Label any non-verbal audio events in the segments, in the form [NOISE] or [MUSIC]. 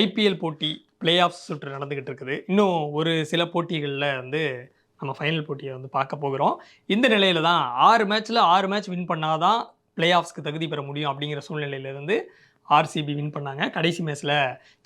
IPL போட்டி play off சுற்று நடந்துக்கிட்டு இருக்குது. இன்னும் ஒரு சில போட்டிகளில் வந்து நம்ம ஃபைனல் போட்டியை வந்து பார்க்க போகிறோம். இந்த நிலையில தான் ஆறு மேட்ச்சில் ஆறு மேட்ச் வின் பண்ணால் தான் பிளே ஆஃப்ஸ்க்கு தகுதி பெற முடியும் அப்படிங்கிற சூழ்நிலையிலேருந்து ஆர்சிபி வின் பண்ணாங்க. கடைசி மேட்ச்சில்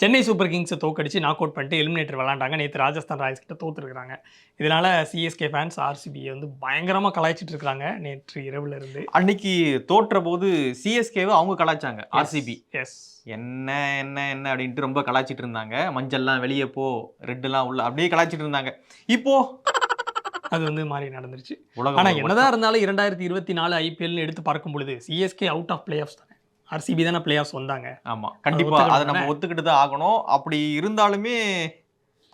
சென்னை சூப்பர் கிங்ஸை தோக்கடிச்சு நாக் அவுட் பண்ணிட்டு எலிமினேட்டர் விளாண்டாங்க. நேற்று ராஜஸ்தான் ராயல்ஸ் கிட்ட தோத்துருக்காங்க இதனால சிஎஸ்கே ஃபேன்ஸ் ஆர்சிபியை வந்து பயங்கரமாக கலாய்ச்சிட்டு இருக்காங்க நேற்று இரவுல இருந்து. அன்னைக்கு தோற்ற போது சிஎஸ்கேவை அவங்க கலாய்ச்சாங்க ஆர்சிபி எஸ் என்ன என்ன என்ன அப்படின்ட்டு ரொம்ப கலாய்ச்சிட்டு இருந்தாங்க. மஞ்சள்லாம் வெளியே போ ரெட்டுலாம் உள்ள அப்படியே கலாய்ச்சிட்டு இருந்தாங்க. இப்போ அது வந்து மாறி நடந்துருச்சு. உலகம் ஆனா ஒரு என்னதான் இருந்தாலும் இரண்டாயிரத்தி இருபத்தி நாலு ஐபிஎல்னு எடுத்து பார்க்கும் பொழுது CSK out of play of தானே. ஆர்சிபி தானே பிளே ஆஃப்ஸ் வந்தாங்க. ஆமா. கண்டிப்பா. ஒத்துக்கிட்டு அதை நம்ம ஒத்துக்கிட்டு தான் ஆகணும். அப்படி இருந்தாலுமே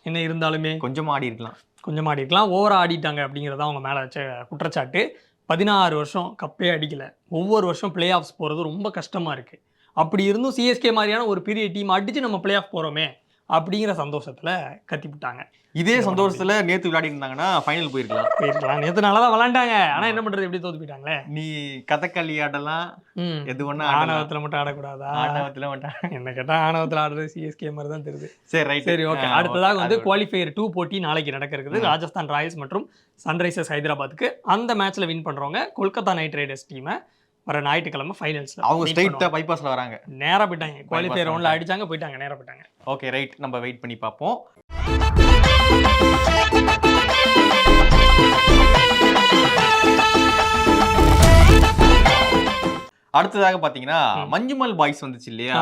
என்ன இருந்தாலுமே கொஞ்சம் ஆடி இருக்கலாம். கொஞ்சம் ஆடி இருக்கலாம். ஓவரா ஆடிட்டாங்க அப்படிங்கிறதா அவங்க மேலே வச்ச குற்றச்சாட்டு. பதினாறு வருஷம் கப்பே அடிக்கல. ஒவ்வொரு வருஷம் பிளே ஆஃப்ஸ் போகிறது ரொம்ப கஷ்டமாக இருக்குது அப்படி இருந்தும் சிஎஸ்கே மாதிரியான ஒரு பெரிய டீம் அடித்து நம்ம பிளே ஆஃப் போகிறோமே அப்படிங்கிற சந்தோஷத்தில் கத்திவிட்டாங்க இதே சந்தோஷத்துல நேத்து விளையாடி இருந்தாங்கன்னா ஃபைனல் போயிருக்கலாம். போயிருக்கலாம். நேற்று நல்லா தான் விளாண்டாங்க ஆனால் என்ன பண்ணுறது எப்படி தோத்து போயிட்டாங்களே? நீ கதகளி ஆடலாம். எது ஆடலாம். ஆணவத்தில் மட்டும் ஆடக்கூடாதா? ஆடவத்துல மாட்டான் என்ன கேட்டால் ஆணவத்தில் ஆடுறது சிஎஸ்கே மாதிரி தான் தெரியுது. சரி ரைட் சரி ஓகே அடுத்ததாக வந்து குவாலிஃபயர் டூ போட்டி நாளைக்கு நடக்க இருக்குது ராஜஸ்தான் ராயல்ஸ் மற்றும் சன்ரைசர்ஸ் ஹைதராபாத்துக்கு. அந்த மேட்ச்ல வின் பண்றவங்க கொல்கத்தா நைட் ரைடர்ஸ் டீமை வர ஞாயிற்றுக்கிழமை ஃபைனல்ஸ்ல அவங்க ஸ்ட்ரைட்டா பைபாஸ்ல வராங்க. நேரா போயிட்டாங்க. Bypass ரவுண்ட்ல அடிச்சாங்க போயிட்டாங்க நேரா போயிட்டாங்க. ஓகே ரைட் நம்ம வெயிட் பண்ணி பார்ப்போம். அடுத்ததாக பாத்தீங்கன்னா மஞ்சுமல் பாய்ஸ் வந்துச்சு இல்லையா.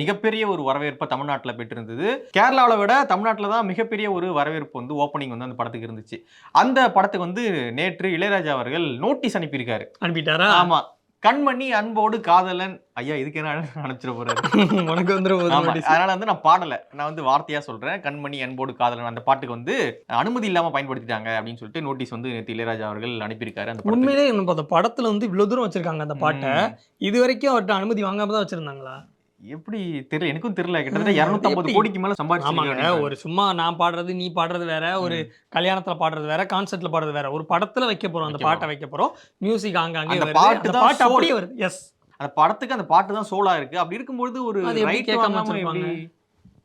மிகப்பெரிய ஒரு வரவேற்பை தமிழ்நாட்டுல பெற்றிருந்தது. கேரளாவை விட தமிழ்நாட்டுல தான் மிகப்பெரிய ஒரு வரவேற்பு வந்து ஓப்பனிங் வந்து அந்த படத்துக்கு இருந்துச்சு. அந்த படத்துக்கு வந்து நேற்று இளையராஜா அவர்கள் நோட்டீஸ் அனுப்பியிருக்காரு. அனுப்பிட்டாரா? ஆமா. கண்மணி அன்போடு காதலன். ஐயா இதுக்கு என்ன அனுப்பிச்சிட போறாரு? [LAUGHS] உனக்கு வந்துடும். அதனால வந்து நான் பாடல. நான் வந்து வார்த்தையா சொல்றேன். கண்மணி அன்போடு காதலன். அந்த பாட்டுக்கு வந்து அனுமதி இல்லாம பயன்படுத்திட்டாங்க அப்படின்னு சொல்லிட்டு நோட்டீஸ் வந்து நேத்து இளையராஜா அவர்கள் அனுப்பியிருக்காரு அந்த. உண்மையிலே அந்த படத்துல வந்து இவ்வளவு தூரம் வச்சிருக்காங்க அந்த பாட்டை. இது வரைக்கும் அவர்கிட்ட அனுமதி வாங்காம தான் வச்சிருந்தாங்களா? எப்படி தெரியல எனக்கும் தெரியல. கிட்டத்தட்ட ம், 250 எப்படி? கோடிக்கு மேல ஆமாங்க. சம்பாதிச்சிருக்காங்க ஒரு சும்மா நான் பாடுறது நீ பாடுறது வேற ஒரு கல்யாணத்துல பாடுறது வேற கான்சர்ட்ல பாடுறது வேற. ஒரு படத்துல வைக்க போறோம் அந்த பாட்டை வைக்க போறோம். மியூசிக் ஆங்காங்கே வருது. பாட்டு பாட்டு. அப்படியே வருது. எஸ் அந்த படத்துக்கு அந்த பாட்டு தான் சோலா இருக்கு. அப்படி இருக்கும்போது ஒரு ரைட் கேட்காம?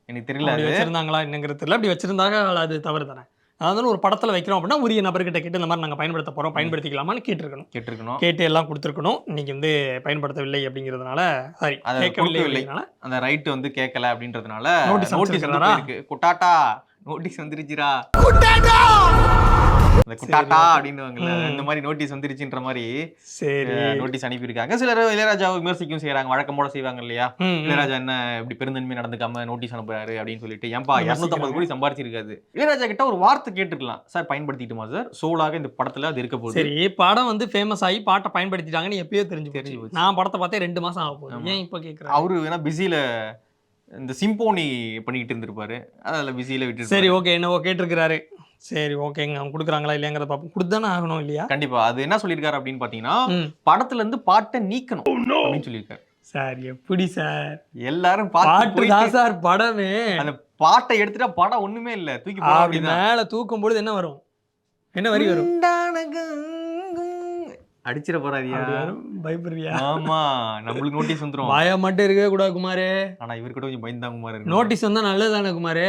எனக்கு தெரியல வச்சிருந்தாங்களா என்னங்கிறது தெரியல. அப்படி வச்சிருந்தாங்க அது தவறு தானே. அதாவது ஒரு படத்துல வைக்கிறோம் அப்படின்னா உரிய நபர்கிட்ட கேட்டு இந்த மாதிரி நாங்க பயன்படுத்த போறோம் பயன்படுத்திக்கலாமான்னு கேட்டிருக்கணும். கேட்டிருக்கணும். கேட்டு எல்லாம் கொடுத்துருக்கணும். இன்னைக்கு வந்து பயன்படுத்தவில்லை அப்படிங்கிறதுனால சாரி அதை கேட்கவில்லை அந்த ரைட் வந்து கேட்கல அப்படின்றதுனால Notice நோட்டீஸ்? போயிருக்கு. குட்டாட்டா நோட்டீஸ் வந்துருச்சுடா. அந்த குட்டாட்டா அப்படின்னுவாங்கல்ல. இந்த மாதிரி நோட்டீஸ் வந்துருச்சுன்ற மாதிரி சரி. நோட்டீஸ் அனுப்பியிருக்காங்க. சிலர் இளையராஜாவை விமர்சிக்கவும் செய்யறாங்க வழக்கமோட செய்வாங்க இல்லையா. இளையராஜா என்ன இப்படி பெருந்தன்மை நடந்துக்காம நோட்டீஸ் அனுப்புறாரு அப்படின்னு சொல்லிட்டு ஏன்பா. 250 கோடி சம்பாரிச்சிருக்காது இளையராஜா கிட்ட ஒரு வார்த்தை கேட்டுருக்கலாம் சார் பயன்படுத்திட்டுமா சார்? சோலாக இந்த படத்துல அது இருக்க போகுது. சரி படம் வந்து ஃபேமஸ் ஆகி பாட்டை பயன்படுத்திட்டாங்கன்னு எப்பயோ தெரிஞ்சு தெரிஞ்சு. நான் படத்தை பார்த்தே ரெண்டு மாசம் ஆக போகுது. ஆமா. ஏன் இப்போ கேட்குறேன் அவரு வேணா பிஸியில இந்த சிம்போனி பண்ணிக்கிட்டு இருந்திருப்பாரு. அதில் பிஸியில விட்டு சரி ஓகே என்னவோ கேட்டிருக்கிறாரு. சரி ஓகேங்க. அவங்க கொடுக்குறாங்களா இல்லையாங்கிறத பார்ப்போம் கொடுத்தானே ஆகணும் இல்லையா? கண்டிப்பா. அது என்ன சொல்லியிருக்காரு அப்படின்னு பாத்தீங்கன்னா ம். படத்துல இருந்து பாட்டை நீக்கணும் அப்படின்னு சொல்லியிருக்காரு. சார் எப்படி சார்? எல்லாரும் பாட்டு தான் சார் படமே. அந்த பாட்டை எடுத்துட்டா படம் ஒண்ணுமே இல்ல. தூக்கி. மேல தூக்கும் பொழுது என்ன வரும்? என்ன வரி வரும்? அடிச்சிட போறாதியா. பயப்படுறியா? ஆமா நம்மளுக்கு நோட்டீஸ் வந்துரும். பயம் மட்டும் இருக்கவே கூடாது குமாரே. ஆனா இவர்கிட்ட கொஞ்சம் பயந்தாங்க குமார். நோட்டீஸ் வந்தா நல்லது தானே குமாரே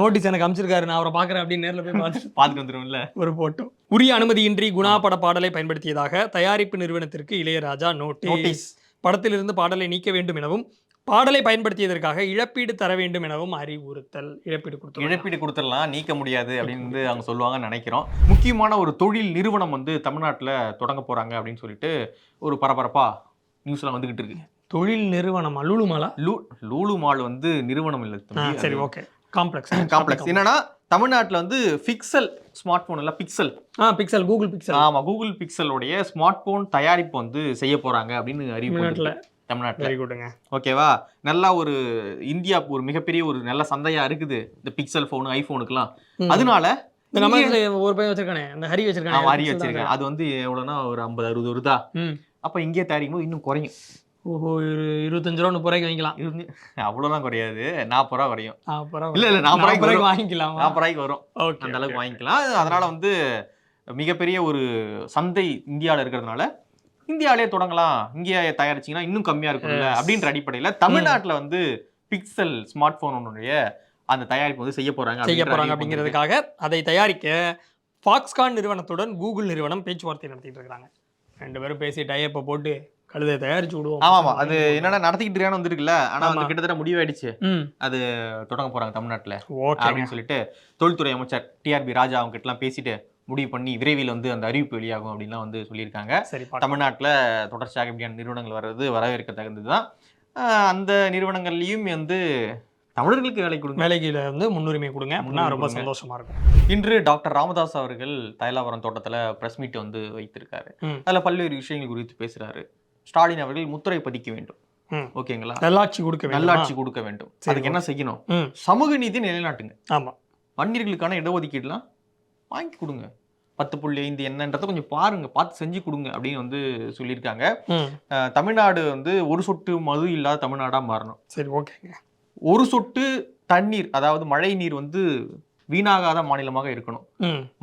நோட்டீஸ் எனக்கு அமிச்சிருக்காரு நான் அவரை பாக்குறேன் அப்படின்னு நேர்ல போய் பார்த்து [LAUGHS] பாத்துட்டு வந்துரும்ல ஒரு போட்டோ உரிய அனுமதியின்றி குணா பட பாடலை பயன்படுத்தியதாக தயாரிப்பு நிறுவனத்திற்கு இளையராஜா நோட்டீஸ் படத்திலிருந்து பாடலை நீக்க வேண்டும் எனவும் பாடலை பயன்படுத்தியதற்காக இழப்பீடு தர வேண்டும் எனவும் அறிவுறுத்தல் இழப்பீடு கொடுத்து இழப்பீடு கொடுத்துடலாம் நீக்க முடியாது அப்படின்னு வந்து அவங்க சொல்லுவாங்கன்னு நினைக்கிறோம். முக்கியமான ஒரு தொழில் நிறுவனம் வந்து தமிழ்நாட்டுல தொடங்க போறாங்க அப்படின்னு சொல்லிட்டு ஒரு பரபரப்பா நியூஸ்லாம் வந்துகிட்டு இருக்கு. தொழில் நிறுவனம் அலுலுமாலா லூ லூலு மால் வந்து நிறுவனம் இல்லை. சரி ஓகே. காம்ப்ளெக்ஸ் காம்ப்ளெக்ஸ் [LAUGHS] என்னன்னா தமிழ்நாட்டுல வந்து பிக்சல் ஸ்மார்ட் போன் இல்ல பிக்சல் ஆ பிக்சல் கூகுள் பிக்சல் ஆமா கூகுள் பிக்சலோடைய ஸ்மார்ட் போன் தயாரிப்பு வந்து செய்ய போறாங்க அப்படின்னு அறிவிப்பு தமிழ்நாட்டுல. வெரி குட்டுங்க ஓகேவா நல்லா ஒரு இந்தியா ஒரு மிகப்பெரிய ஒரு நல்ல சந்தையா இருக்குது. இந்த பிக்சல் போன் ஐபோனுக்குலாம் அதனால ஒரு பையன் வச்சிருக்கானே அந்த ஹரி வச்சிருக்கானே Pixel வச்சிருக்கேன். அது வந்து எவ்வளவுனா ஒரு ஐம்பது அறுபது வருதா. அப்ப இங்கே தயாரிக்கும் போது இன்னும் குறையும். ஓஹோ ஒரு இருபத்தஞ்சு ரூபா முப்பது ரூபாய்க்கு வாங்கிக்கலாம். இருந்து அவ்வளவுதான் குறையாது. நாற்பது ரூபா குறையும். இல்ல இல்ல நாற்பது ரூபாய்க்கு வாங்கிக்கலாம். நாற்பது ரூபாய்க்கு வரும். ஓகே அந்த அளவுக்கு வாங்கிக்கலாம். அதனால வந்து மிகப்பெரிய ஒரு சந்தை இந்தியாவில் இருக்கிறதுனால இந்தியாவிலே தொடங்கலாம். இங்கே தயாரிச்சீங்கன்னா இன்னும் கம்மியா இருக்கும்ல. அப்படின்ற அடிப்படையில தமிழ்நாட்டுல வந்து பிக்சல் ஸ்மார்ட் போனுடைய அந்த தயாரிப்பு வந்து செய்ய போறாங்க செய்ய போறாங்க. அப்படிங்கிறதுக்காக அதை தயாரிக்க ஃபாக்ஸ்கான் நிறுவனத்துடன் கூகுள் நிறுவனம் பேச்சுவார்த்தை நடத்திட்டு இருக்காங்க. ரெண்டு பேரும் பேசி டைப்பை போட்டு கழுதை தயாரிச்சு விடுவோம். ஆமா ஆமா. அது என்னன்னா நடத்திக்கிட்டு இருக்கான்னு வந்திருக்குல்ல. ஆனா. வந்து கிட்டத்தட்ட முடிவாயிடுச்சு. ம். தொடங்க போறாங்க தமிழ்நாட்டுல அப்படின்னு சொல்லிட்டு தொழில்துறை அமைச்சர் டிஆர்பி ராஜா அவங்க கிட்ட எல்லாம் பேசிட்டு முடிவு பண்ணி விரைவில் வந்து அந்த அறிவிப்பு வெளியாகும் அப்படின்லாம் வந்து சொல்லியிருக்காங்க. சரி. தமிழ்நாட்டுல தொடர்ச்சியாக இப்படியான நிறுவனங்கள் வர்றது வரவேற்க தகுந்ததுதான். ஆஹ் அந்த நிறுவனங்கள்லயும் வந்து தமிழர்களுக்கு வேலை கொடுங்க. வேலைக்கு வந்து முன்னுரிமை கொடுங்க. அப்படின்னா ரொம்ப. சந்தோஷமா இருக்கும். இன்று டாக்டர் ராமதாஸ் அவர்கள் தைலாவரம் தோட்டத்துல பிரஸ் மீட் வந்து வைத்திருக்காரு. அதுல பல்வேறு விஷயங்கள் குறித்து பேசுறாரு. ஸ்டாலின் அவர்கள் முத்திரை பதிக்க வேண்டும். ஓகேங்களா? நல்லாட்சி கொடுக்க நல்லாட்சி கொடுக்க வேண்டும். அதுக்கு என்ன செய்யணும்? சமூக நீதி நிலைநாட்டுங்க. ஆமா. வன்னியர்களுக்கான இடஒதுக்கீடுலாம் வாங்கி கொடுங்க. பத்து புள்ளி ஐந்து என்னன்றதை கொஞ்சம் பாருங்க பார்த்து செஞ்சு கொடுங்க அப்படின்னு வந்து சொல்லியிருக்காங்க. தமிழ்நாடு வந்து ஒரு சொட்டு மது இல்லாத தமிழ்நாடா மாறணும். சரி ஓகேங்க. ஒரு சொட்டு தண்ணீர் அதாவது மழை நீர் வந்து வீணாகாத மாநிலமாக இருக்கணும்.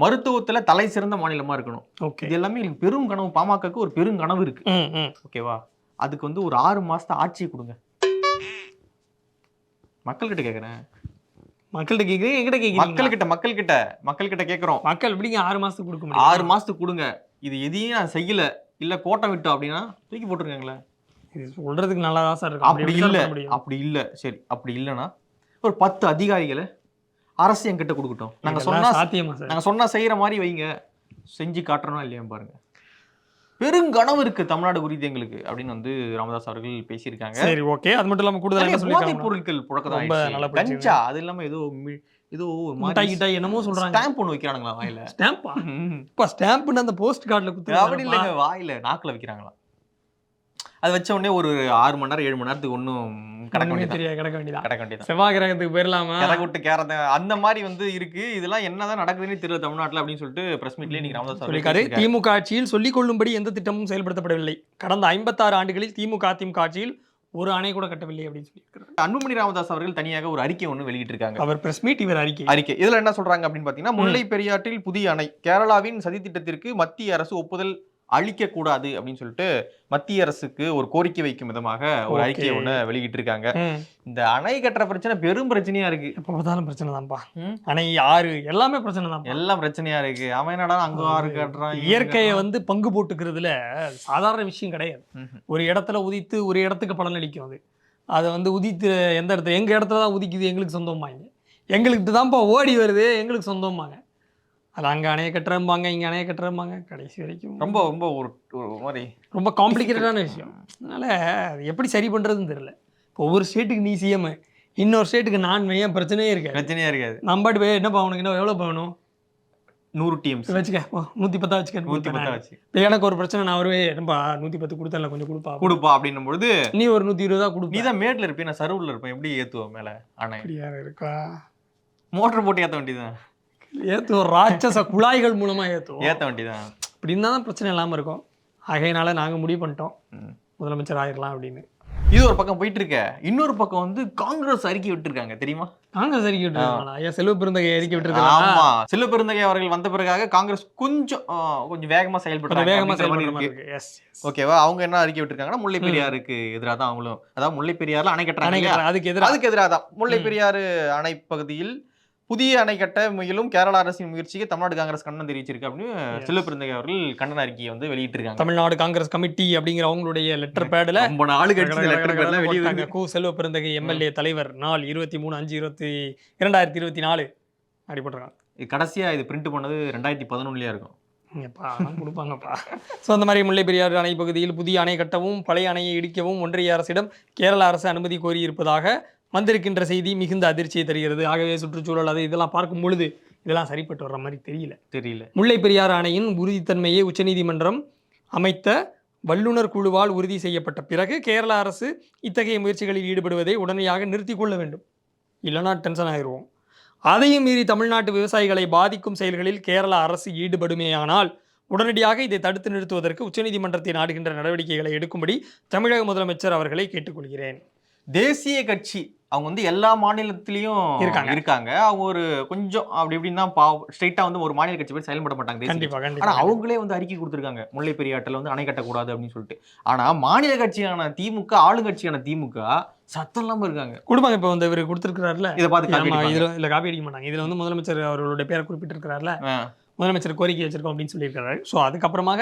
மருத்துவத்துல தலை சிறந்த மாநிலமா இருக்கணும். இது எல்லாமே எனக்கு பெரும் கனவு. பாமகக்கு ஒரு பெரும் கனவு இருக்கு. ஓகேவா? அதுக்கு வந்து ஒரு ஆறு மாசத்தை ஆட்சியை கொடுங்க. மக்கள்கிட்ட கேக்குறேன். மக்கள்கிட்ட கேக்குறீங்க? எங்கிட்ட கேக்குறீங்க மக்கள் கிட்ட மக்கள் கிட்ட மக்கள் கிட்ட கேக்குறோம். மக்கள் எப்படிங்க ஆறு மாசத்துக்கு கொடுக்க முடியும்? ஆறு மாசத்துக்கு கொடுங்க. இது எதையும் நான் செய்யல. இல்ல கோட்டம் விட்டோம் அப்படின்னா தூக்கி போட்டுருக்காங்களே இது சொல்றதுக்கு நல்லா தான் சார் இருக்கும் அப்படி இல்ல. அப்படி இல்ல. சரி அப்படி இல்லைன்னா ஒரு பத்து அதிகாரிகளை அரசு என்கிட்ட கொடுக்கட்டும். நாங்க சொன்னா சாத்தியமா சார்? நாங்க சொன்னா செய்யற மாதிரி வைங்க. செஞ்சு காட்டுறோம் இல்லையா பாருங்க. பெருங்கனவு இருக்கு தமிழ்நாடு குறித்து எங்களுக்கு அப்படின்னு வந்து ராமதாஸ் அவர்கள் பேசியிருக்காங்க சரி ஓகே அது மட்டும் இல்லாம கூடுதலா நிறைய என்ன போதைப் பொருட்கள் புழக்கதான் ரொம்ப. நல்லா. கஞ்சா அது இல்லாம ஏதோ ஏதோ ஒரு முட்டாய் கிட்டாய் என்னமோ சொல்றாங்க ஸ்டாம்ப் ஒண்ணு வைக்கிறாங்களா வாயில ஸ்டாம்பா. இப்ப ஸ்டாம்ப்னு அந்த போஸ்ட் கார்டுல அப்படி குத்து இல்லைங்க வாயில நாக்குல வைக்கிறாங்களாம் அது வச்ச உடனே ஒரு ஆறு மணி நேரம் ஏழு மணி நேரத்துக்கு ஒன்றும் கடக்க ஒண்ணுமே வேண்டியதான் தெரியாது கிடக்க வேண்டியதான் கடக்க வேண்டியதான் செவ்வாய் கிரகத்துக்கு போயிடலாமா கிடக்க விட்டு கேரத அந்த மாதிரி வந்து இருக்கு. இதெல்லாம் என்னதான் நடக்குதுன்னு தெரியல தமிழ்நாட்டுல அப்படின்னு சொல்லிட்டு பிரஸ் மீட்ல இன்னைக்கு ராமதாஸ் சொல்லியிருக்காரு. திமுக ஆட்சியில் சொல்லிக் கொள்ளும்படி எந்த திட்டமும் செயல்படுத்தப்படவில்லை. கடந்த ஐம்பத்தாறு ஆண்டுகளில் திமுக அதிமுக ஆட்சியில் ஒரு அணை கூட கட்டவில்லை அப்படின்னு சொல்லியிருக்காரு அன்புமணி ராமதாஸ் அவர்கள் தனியாக ஒரு அறிக்கை ஒன்று வெளியிட்டிருக்காங்க. அவர் பிரஸ் மீட் இவர் அறிக்கை. அறிக்கை. இதுல என்ன சொல்றாங்க அப்படின்னு பாத்தீங்கன்னா முல்லை பெரியாற்றில் புதிய அணை. கேரளாவின் சதி திட்டத்திற்கு மத்திய அரசு ஒப்புதல் அளிக்க கூடாது அப்படின்னு சொல்லிட்டு மத்திய அரசுக்கு ஒரு கோரிக்கை வைக்கும் விதமாக ஒரு. அறிக்கையை ஒண்ணு வெளியிட்டு இருக்காங்க. இந்த அணை கட்டுற பிரச்சனை பெரும் பிரச்சனையா இருக்கு எப்ப பார்த்தாலும் பிரச்சனை தான்ப்பா. அணை ஆறு எல்லாமே பிரச்சனை தான் எல்லாம் பிரச்சனையா இருக்கு அவன் என்னடா அங்க ஆறு கட்டுறான் இயற்கையை. வந்து பங்கு போட்டுக்கிறதுல சாதாரண விஷயம் கிடையாது. ஒரு இடத்துல உதித்து ஒரு இடத்துக்கு பலன் அளிக்கும் அது அதை வந்து உதித்து எந்த இடத்துல எங்க இடத்துல தான் உதிக்குது எங்களுக்கு சொந்தமாங்க எங்களுக்கு தான்ப்பா ஓடி வருது எங்களுக்கு சொந்தமாங்க அது அங்க அணைய கட்டுறம்பாங்க இங்க அணைய கட்டுறம்பாங்க. கடைசி வரைக்கும் ரொம்ப ரொம்ப ஒரு ஒரு மாதிரி ரொம்ப காம்ப்ளிகேட்டடான விஷயம். அதனால அது எப்படி சரி பண்றதுன்னு தெரியல. இப்போ ஒவ்வொரு ஸ்டேட்டுக்கு நீ சிஎம் இன்னொரு ஸ்டேட்டுக்கு நான் ஏன் பிரச்சனையே இருக்காது. பிரச்சனையா இருக்காது. நம்பாட்டு போய் என்னப்பா உனக்கு என்ன எவ்வளோ வேணும் நூறு டீம்ஸ் வச்சுக்க நூத்தி பத்தா வச்சுக்க நூத்தி பத்தா வச்சு இப்போ எனக்கு ஒரு பிரச்சனை நான் வருவே என்னப்பா நூத்தி பத்து கொடுத்தல கொஞ்சம் கொடுப்பா. கொடுப்பா அப்படின்னும் பொழுது நீ ஒரு நூத்தி இருபதா நீ கொடுப்பீ. தான் மேட்ல இருப்பேன் நான் சர்வர்ல இருப்பேன் எப்படி ஏத்துவ மேல யார் இருக்கா? மோட்டர் போட்டு ஏத்த வேண்டியதுதான். ஏத்துவோம். ராட்சச குழாய்கள் மூலமா ஏத்துவோம். ஏத்த வேண்டியதுதான். அப்படின்னு தான் பிரச்சனை இல்லாம இருக்கும். ஆகையினால நாங்க முடிவு பண்ணிட்டோம். முதலமைச்சர் ஆயிரலாம் அப்படின்னு. இது ஒரு பக்கம் போயிட்டு இருக்க. இன்னொரு பக்கம் வந்து காங்கிரஸ் அறிக்கை விட்டுருக்காங்க தெரியுமா? காங்கிரஸ் அறிக்கை விட்டுருக்காங்களா? ஐயா செல்வ பெருந்தகை அறிக்கை விட்டுருக்காங்களா? ஆமா. செல்வ பெருந்தகை அவர்கள் வந்த பிறகாக காங்கிரஸ் கொஞ்சம் கொஞ்சம் வேகமா செயல்படுறாங்க வேகமா அப்படின்ற மாதிரி செயல்படுற மாதிரி இருக்கு. இருக்கு எஸ் ஓகேவா? அவங்க என்ன அறிக்கை விட்டுருக்காங்கன்னா முல்லை பெரியாருக்கு எதிராக தான் அவங்களும் அதாவது முல்லை பெரியாறுல அணை கட்டுறாங்க? அதுக்கு எதிராக அதுக்கு எதிராக தான். முல்லை. பெரியாறு அணை பகுதியில் புதிய அணை கட்ட முயலும் கேரள அரசின் முயற்சிக்கு தமிழ்நாடு காங்கிரஸ் கண்டனம் தெரிவிச்சிருக்கு அப்படின்னு செல்வ பெருந்தகை அவர்கள் கண்டன அறிக்கையை வந்து வெளியிட்டிருக்காங்க தமிழ்நாடு காங்கிரஸ் கமிட்டி அப்படிங்கிற அவங்களுடைய லெட்டர் பேட்ல ரொம்ப லெட்டர் வெளியே போட்டாங்க. கு செல்வ பெருந்தகை எம்எல்ஏ தலைவர் நாள் இருபத்தி மூணு அஞ்சு இருபத்தி இரண்டாயிரத்தி இருபத்தி நாலு அப்படி போட்டிருக்காங்க இது கடைசியா இது பிரிண்ட் பண்ணது ரெண்டாயிரத்தி பதினொன்னுலயா இருக்கும் கொடுப்பாங்கப்பா ஸோ அந்த மாதிரி முல்லை பெரியாறு அணை பகுதியில் புதிய அணை கட்டவும் பழைய அணையை இடிக்கவும் ஒன்றிய அரசிடம் கேரள அரசு அனுமதி கோரியிருப்பதாக வந்திருக்கின்ற செய்தி மிகுந்த அதிர்ச்சியை தருகிறது. ஆகவே சுற்றுச்சூழல் அது இதெல்லாம் பார்க்கும் பொழுது இதெல்லாம் சரிப்பட்டு வர்ற மாதிரி தெரியல. தெரியல. முல்லை பெரியாறு அணையின் உறுதித்தன்மையை உச்சநீதிமன்றம் அமைத்த வல்லுநர் குழுவால் உறுதி செய்யப்பட்ட பிறகு கேரள அரசு இத்தகைய முயற்சிகளில் ஈடுபடுவதை உடனடியாக நிறுத்திக் கொள்ள வேண்டும். இல்லைனா டென்ஷன் ஆயிடுவோம் அதையும் மீறி தமிழ்நாட்டு விவசாயிகளை பாதிக்கும் செயல்களில் கேரள அரசு ஈடுபடுமேயானால் உடனடியாக இதை தடுத்து நிறுத்துவதற்கு உச்சநீதிமன்றத்தை நாடுகின்ற நடவடிக்கைகளை எடுக்கும்படி தமிழக முதலமைச்சர் அவர்களை கேட்டுக்கொள்கிறேன். தேசிய கட்சி அவங்க வந்து எல்லா மாநிலத்திலயும் இருக்காங்க. இருக்காங்க. அவங்க ஒரு கொஞ்சம் அப்படி இப்படின்னா ஸ்ட்ரைட்டா வந்து ஒரு மாநில கட்சி பேர் செயல்பட மாட்டாங்க ஆனா அவங்களே வந்து அறிக்கை கொடுத்திருக்காங்க. முல்லை பெரியாற்றில் வந்து அணை கட்டக்கூடாது அப்படின்னு சொல்லிட்டு. ஆனா மாநில கட்சியான திமுக ஆளுங்கட்சியான திமுக சத்தம் இல்லாம இருக்காங்க. கொடுப்பாங்க. இப்போ வந்து இவர் கொடுத்துருக்காருல்ல இதை பார்த்து. இதுல இல்ல காப்பி அடிக்க மாட்டாங்க. இதுல வந்து முதலமைச்சர் அவர்களுடைய பேரை குறிப்பிட்டிருக்கிறார்ல. முதலமைச்சர் கோரிக்கை வச்சிருக்கோம் அப்படின்னு சொல்லியிருக்காரு ஸோ அதுக்கப்புறமாக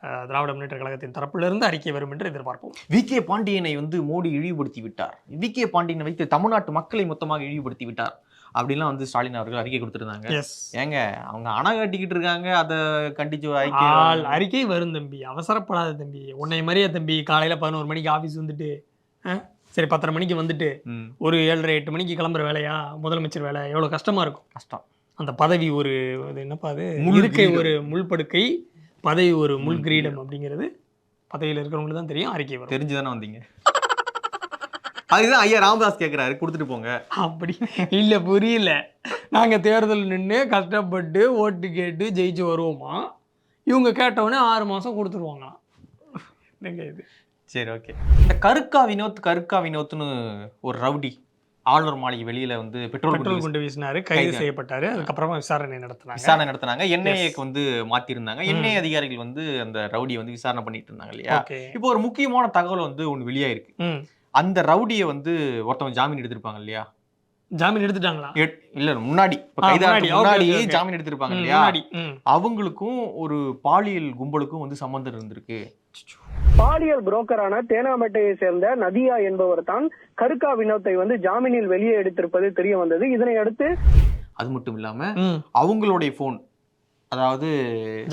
திராவிட முன்னேற்ற கழகத்தின் தரப்பிலிருந்து அறிக்கை வரும் என்று எதிர்பார்ப்போம். வி. கே. பாண்டியனை வந்து மோடி இழிவுபடுத்தி விட்டார். வி. கே. பாண்டியனை வைத்து தமிழ்நாட்டு மக்களை மொத்தமாக இழிவுபடுத்தி விட்டார். அப்படின்லாம் வந்து ஸ்டாலின் அவர்கள் அறிக்கை கொடுத்திருந்தாங்க. ஏங்க அவங்க அணை கட்டிக்கிட்டு இருக்காங்க. அதை கண்டிச்சு ஐக்கிய அறிக்கை வரும் தம்பி. அவசரப்படாத தம்பி. உன்னை மாதிரியே தம்பி. காலையில பதினோரு மணிக்கு ஆபீஸ் வந்துட்டு சரி பத்தரை மணிக்கு வந்துட்டு ஒரு ஏழரை எட்டு மணிக்கு கிளம்புற வேலையா? முதலமைச்சர் வேலை. எவ்வளவு கஷ்டமா இருக்கும். கஷ்டம். அந்த பதவி ஒரு அது என்னப்பா அது? இருக்கை. ஒரு முள்படுக்கை பதவி ஒரு முள் கிரீடம் அப்படிங்கிறது பதவியில் இருக்கிறவங்களுக்கு தான் தெரியும் அறிக்கை வரும். தெரிஞ்சுதானே வந்தீங்க? அதுதான் ஐயா ராமதாஸ் கேக்குறாரு கொடுத்துட்டு போங்க. அப்படி இல்ல புரியல. நாங்க தேர்தல் நின்று கஷ்டப்பட்டு ஓட்டு கேட்டு ஜெயிச்சு வருவோமா? இவங்க கேட்டவுடனே ஆறு மாசம் கொடுத்துருவாங்களாம். இது? சரி ஓகே. இந்த கருக்கா வினோத் கருக்கா வினோத்னு ஒரு ரவுடி ஆளுநர் மாளிகை வெளியில வந்து பெட்ரோல் பெட்ரோல் குண்டு வீசினாரு கைது. செய்யப்பட்டாரு. அதுக்கப்புறமா விசாரணை நடத்தினாங்க. விசாரணை நடத்தினாங்க. என்ஐஏக்கு வந்து மாத்திருந்தாங்க. என்ஐஏ அதிகாரிகள் வந்து அந்த ரவுடியை வந்து விசாரணை பண்ணிட்டு இருந்தாங்க இல்லையா? இப்போ ஒரு முக்கியமான தகவல் வந்து ஒன்று வெளியாயிருக்கு. அந்த ரவுடியை வந்து ஒருத்தவங்க ஜாமீன் எடுத்திருப்பாங்க இல்லையா? ஜாமீன் எடுத்துட்டாங்களா? எட்- இல்ல முன்னாடி. முன்னாடி. ஜாமீன் எடுத்திருப்பாங்க இல்லையா? அவங்களுக்கும் ஒரு பாலியல் கும்பலுக்கும் வந்து சம்பந்தம் இருந்திருக்கு. பாலியல் புரோக்கரான தேனாம்பேட்டையை சேர்ந்த நதியா என்பவர் தான் கருக்கா வினோத்தை வந்து ஜாமீனில் வெளியே எடுத்திருப்பது தெரிய வந்தது. இதனை அடுத்து அது மட்டும் இல்லாம அவங்களுடைய போன் அதாவது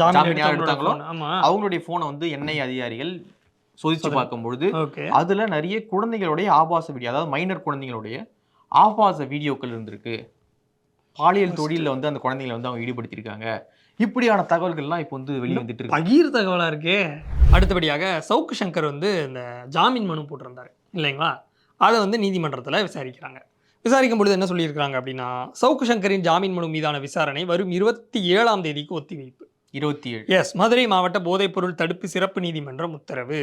ஜாமீன் யார் எடுத்தாங்களோ அவங்களுடைய போனை வந்து என்ஐ அதிகாரிகள் சோதிச்சு சோதனை. பார்க்கும் பொழுது ஓகே. அதுல நிறைய குழந்தைகளுடைய ஆபாச வீடியோ அதாவது மைனர் குழந்தைகளுடைய ஆபாச வீடியோக்கள் இருந்திருக்கு. பாலியல் தொழிலில் வந்து அந்த குழந்தைகளை வந்து அவங்க ஈடுபடுத்தியிருக்காங்க. இப்படியான தகவல்கள்லாம் இப்போ வந்து வெளியே வந்துட்டு இருக்கு. பகீர் தகவலா இருக்கே. அடுத்தபடியாக சவுக்கு சங்கர் வந்து இந்த ஜாமீன் மனு போட்டிருந்தாரு இல்லைங்களா? அதை வந்து நீதிமன்றத்தில் விசாரிக்கிறாங்க. விசாரிக்கும் பொழுது என்ன சொல்லியிருக்காங்க அப்படின்னா சவுக்கு சங்கரின் ஜாமீன் மனு மீதான விசாரணை வரும் இருபத்தி ஏழாம் தேதிக்கு ஒத்திவைப்பு. இருபத்தி ஏழு. எஸ் மதுரை மாவட்ட போதைப்பொருள் தடுப்பு சிறப்பு நீதிமன்றம் உத்தரவு.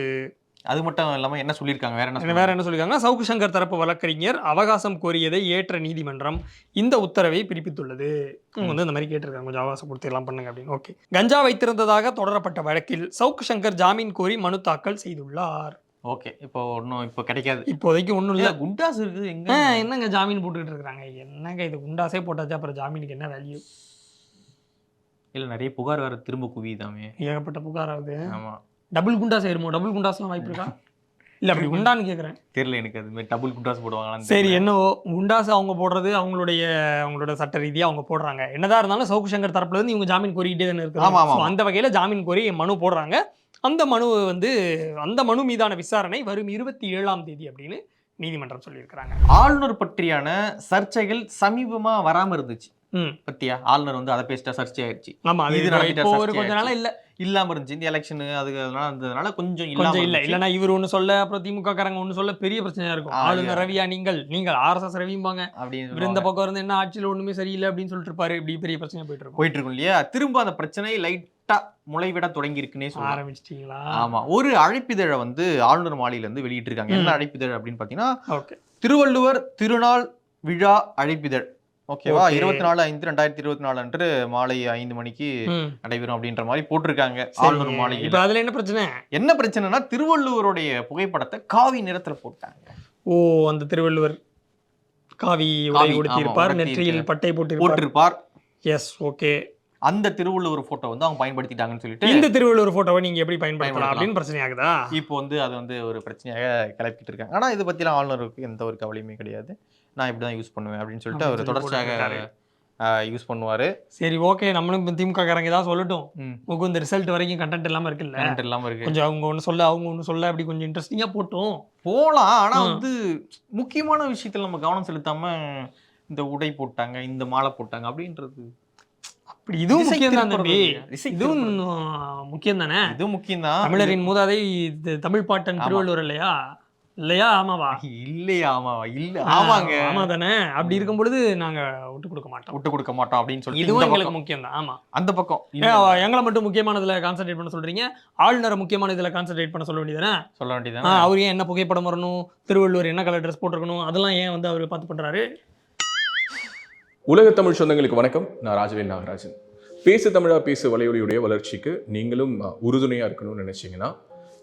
அது மட்டும் இல்லாம என்ன சொல்லியிருக்காங்க? வேற என்ன வேற என்ன சொல்லியிருக்காங்கன்னா சவுக்கு சங்கர் தரப்பு வழக்கறிஞர் அவகாசம் கோரியதை ஏற்ற நீதிமன்றம் இந்த உத்தரவை பிறப்பித்துள்ளது. வந்து இந்த மாதிரி கேட்டிருக்காங்க. கொஞ்சம் அவகாசம் கொடுத்து எல்லாம் பண்ணுங்க அப்படின்னு. ஓகே. கஞ்சா வைத்திருந்ததாக தொடரப்பட்ட வழக்கில் சவுக்கு சங்கர் ஜாமீன் கோரி மனு தாக்கல் செய்துள்ளார். ஓகே. இப்போ ஒன்றும் இப்போ கிடைக்காது. இப்போதைக்கு ஒன்றும் இல்லை. குண்டாஸ் இருக்குது. எங்க? என்னங்க ஜாமீன் போட்டுக்கிட்டு இருக்காங்க என்னங்க இது? குண்டாசே போட்டாச்சு. அப்புறம் ஜாமீனுக்கு என்ன வேல்யூ இல்ல நிறைய புகார் வேற திரும்ப குவியுதாமே. ஏகப்பட்ட புகார் ஆகுது. ஆமா. டபுள் குண்டாஸ் ஆயிருமோ டபுள் குண்டாஸ்லாம் வாய்ப்பு இருக்கா? இல்லை அப்படி உண்டான்னு கேட்குறேன் தெரியல எனக்கு அது மாதிரி டபுள் குண்டாஸ் போடுவாங்களான்னு சரி. என்னவோ? குண்டாஸ் அவங்க போடுறது அவங்களுடைய அவங்களோட சட்ட ரீதியாக அவங்க போடுறாங்க. என்னதான் இருந்தாலும் சவுக்கு சங்கர் தரப்புல இருந்து இவங்க ஜாமீன் கோரிக்கிட்டே தானே ஆமா. அந்த வகையில ஜாமீன் கோரி மனு போடுறாங்க. அந்த மனு வந்து அந்த மனு மீதான விசாரணை வரும் இருபத்தி ஏழாம் தேதி அப்படின்னு நீதிமன்றம் சொல்லியிருக்கிறாங்க. ஆளுநர் பற்றியான சர்ச்சைகள் சமீபமா வராம இருந்துச்சு. பத்தியா? ஆளுநர் வந்து அதை பேசிட்டா சர்ச்சை ஆயிடுச்சு ஆமா இது இப்போ ஒரு கொஞ்ச நாளா இல்ல. இல்லாம இருந்துச்சு. இந்த எலெக்ஷன் அதுக்கு அதனால இருந்ததுனால கொஞ்சம் கொஞ்சம் இல்ல. இருந்துச்சு. இல்லனா இவர் ஒண்ணு சொல்ல அப்புறம் திமுக காரங்க ஒண்ணு சொல்ல பெரிய பிரச்சனையா இருக்கும். ஆ, ஆளுநர் ரவியா நீங்கள். நீங்கள் ஆர்எஸ்எஸ் ரவிம்பாங்க அப்படின்னு இந்த. பக்கம் இருந்து என்ன ஆட்சியில் ஒண்ணுமே சரியில்லை அப்படின்னு சொல்லிட்டு இருப்பாரு. இப்படி பெரிய பிரச்சனையா போயிட்டு இருக்கும். போயிட்டு இருக்கும் இல்லையா? திரும்ப அந்த பிரச்சனை லைட்டா முளைவிட தொடங்கி இருக்குன்னே சொல்லலாம். ஆரம்பிச்சிட்டீங்களா? ஆமா. ஒரு அழைப்பிதழை வந்து ஆளுநர் மாலையில இருந்து வெளியிட்டிருக்காங்க. என்ன. அழைப்பிதழ் அப்படின்னு பாத்தீங்கன்னா ஓகே. திருவள்ளுவர் திருநாள் விழா அழைப்பிதழ். ஓகேவா. இருபத்தி நாலு ஐந்து ரெண்டாயிரத்தி இருபத்தி நாலு அன்று மாலை ஐந்து மணிக்கு நடைபெறும் அப்படின்ற மாதிரி போட்டிருக்காங்க. ஆளுநர் இப்ப மாளிகையில அதுல என்ன பிரச்சனை? என்ன பிரச்சனைனா திருவள்ளுவருடைய புகைப்படத்தை காவி நிறத்துல போட்டாங்க. ஓ அந்த திருவள்ளுவர் காவி உடை காவி, உடுத்தி ஆமா, இருப்பார் உடுத்தி நெற்றியில். பட்டை போட்டு போட்டிருப்பார். எஸ் ஓகே அந்த திருவள்ளுவர் போட்டோ வந்து அவங்க பயன்படுத்திட்டாங்கன்னு சொல்லிட்டு இந்த திருவள்ளுவர் போட்டோவை நீங்க எப்படி பயன்படுத்தலாம். அப்படின்னு பிரச்சனை ஆகுதா? இப்போ வந்து அது வந்து ஒரு பிரச்சனையாக கிளப்பிட்டு இருக்காங்க. ஆனா இதை பத்திலாம் ஆளுநருக்கு எந்த ஒரு கவலையுமே கிடையாது. நான் இப்படி தான் யூஸ் பண்ணுவேன் அப்படின்னு சொல்லிட்டு அவர் தொடர்ச்சியாக யூஸ் பண்ணுவாரு. சரி ஓகே நம்மளும் இப்ப திமுக காரங்க ஏதாவது சொல்லட்டும். முகுந்த ரிசல்ட் வரைக்கும் கண்டென்ட் இல்லாம இருக்குல்ல? கரண்ட் இல்லாம இருக்கு. கொஞ்சம் அவங்க ஒண்ணு சொல்ல அவங்க ஒண்ணு சொல்ல அப்படி கொஞ்சம் இன்ட்ரெஸ்டிங்கா போட்டோம். போலாம். ஆனா ம். வந்து முக்கியமான விஷயத்துல நம்ம கவனம் செலுத்தாம இந்த உடை போட்டாங்க இந்த மாலை போட்டாங்க அப்படின்றது அப்படி இதுவும் முக்கியம் தான் தம்பி. இதுவும். முக்கியம் தானே? இது முக்கியம் தான். தமிழரின் மூதாதை தமிழ் பாட்டன். திருவள்ளுவர் இல்லையா? இல்லையா ஆமாவா? இல்லையா ஆமாவா? இல்ல ஆமாங்க. ஆமா தானே அப்படி இருக்கும் பொழுது நாங்க விட்டு கொடுக்க மாட்டோம். விட்டு கொடுக்க மாட்டோம் அப்படின்னு சொல்லிட்டு இதுவும் இந்த எங்களுக்கு பக்கம், முக்கியம் தான் ஆமா. அந்த பக்கம். எங்களை மட்டும் முக்கியமானதுல கான்சென்ட்ரேட் பண்ண சொல்றீங்க. ஆளுநரை முக்கியமான இதுல கான்சென்ட்ரேட் பண்ண சொல்ல வேண்டியதானே சொல்ல வேண்டியதானே அவர் ஏன் என்ன புகைப்படம் வரணும்? திருவள்ளுவர் என்ன கலர் ட்ரெஸ் போட்டிருக்கணும்? அதெல்லாம் ஏன் வந்து அவர் பார்த்து பண்றாரு? உலக தமிழ் சொந்தங்களுக்கு வணக்கம். நான் ராஜவேல் நாகராஜன். பேசு தமிழா பேசு வலையொலியுடைய வளர்ச்சிக்கு நீங்களும் உறுதுணையா இருக்கணும்னு நினைச்சீங்கன்னா